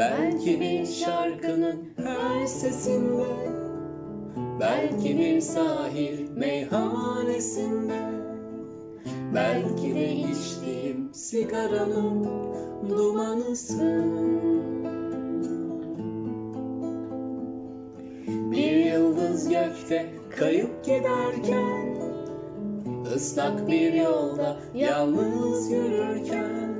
Belki bir şarkının her sesinde Belki bir sahil meyhanesinde Belki de içtiğim sigaranın dumanısın Bir yıldız gökte kayıp giderken Islak bir yolda yalnız yürürken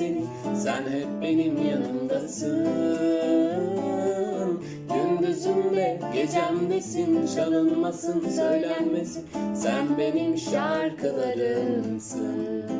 seni. Sen hep benim yanımdasın. Gündüzümde gecemdesin. Çalınmasın söylenmesin. Sen benim şarkılarımsın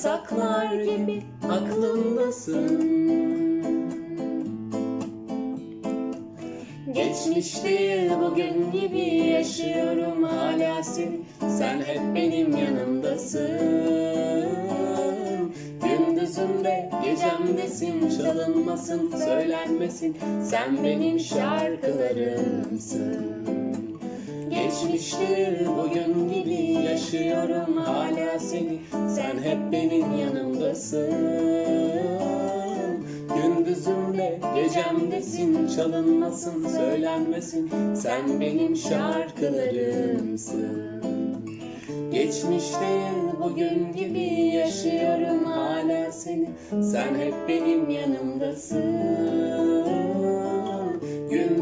yasaklar gibi aklımdasın. Geçmiş değil bugün gibi yaşıyorum hala seni. Sen hep benim yanımdasın. Gündüzümde gecemdesin çalınmasın söylenmesin. Sen benim şarkılarımsın. Geçmiştir bugün gibi yaşıyorum hala seni Sen hep benim yanımdasın. Gündüzümde gecemdesin çalınmasın söylenmesin. Sen benim şarkılarımsın. Geçmişte bugün gibi yaşıyorum hala seni. Sen hep benim yanımdasın. Gündüzümde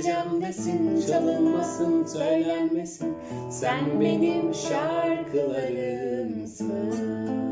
gecemdesin çalınmasın söylenmesin. Sen benim şarkılarımsın